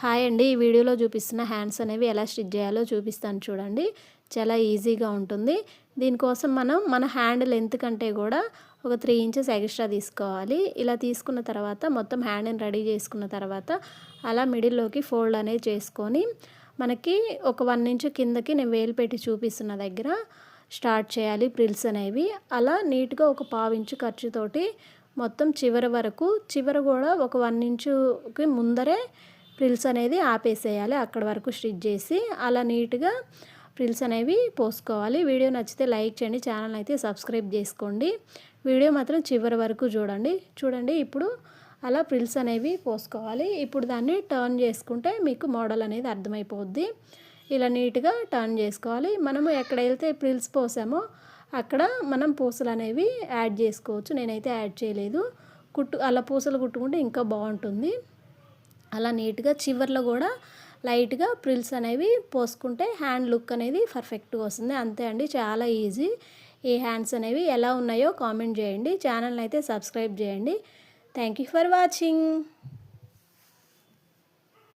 Hi అండి. ఈ వీడియోలో చూపిస్తున్న హ్యాండ్స్ అనేవి ఎలా స్టిచ్ చేయాలో చూపిస్తాను చూడండి. చాలా ఈజీగా ఉంటుంది. దీనికోసం మనం మన హ్యాండ్ లెంత్ కంటే కూడా ఒక త్రీ ఇంచెస్ ఎక్స్ట్రా తీసుకోవాలి. ఇలా తీసుకున్న తర్వాత మొత్తం హ్యాండ్ని రెడీ చేసుకున్న తర్వాత అలా మిడిల్లోకి ఫోల్డ్ అనేది చేసుకొని మనకి ఒక వన్ ఇంచ్ కిందకి నేను వేలు పెట్టి చూపిస్తున్న దగ్గర స్టార్ట్ చేయాలి ప్రిల్స్ అనేవి. అలా నీట్గా ఒక పావించు ఖర్చుతోటి మొత్తం చివరి వరకు చివర కూడా ఒక వన్ ఇంచుకి ముందరే ప్రిల్స్ అనేది ఆపేసేయాలి అక్కడ వరకు స్టిచ్ చేసి అలా నీట్గా ప్రిల్స్ అనేవి పోసుకోవాలి. వీడియో నచ్చితే లైక్ చేయండి ఛానల్ అయితే సబ్స్క్రైబ్ చేసుకోండి. వీడియో మాత్రం చివరి వరకు చూడండి. చూడండి ఇప్పుడు అలా ప్రిల్స్ అనేవి పోసుకోవాలి. ఇప్పుడు దాన్ని టర్న్ చేసుకుంటే మీకు మోడల్ అనేది అర్థమైపోద్ది. ఇలా నీట్గా టర్న్ చేసుకోవాలి. మనము ఎక్కడ వెళ్తే ప్రిల్స్ పోసామో అక్కడ మనం పూసలు అనేవి యాడ్ చేసుకోవచ్చు. నేనైతే యాడ్ చేయలేదు. కుట్టు అలా పూసలు కుట్టుకుంటే ఇంకా బాగుంటుంది. అలా నీట్గా చివర్లో కూడా లైట్గా ప్రిల్స్ అనేవి పోసుకుంటే హ్యాండ్ లుక్ అనేది పర్ఫెక్ట్గా వస్తుంది. అంతే అండి. చాలా ఈజీ. ఈ హ్యాండ్స్ అనేవి ఎలా ఉన్నాయో కామెంట్ చేయండి. ఛానల్ని అయితే సబ్స్క్రైబ్ చేయండి. Thank you for watching.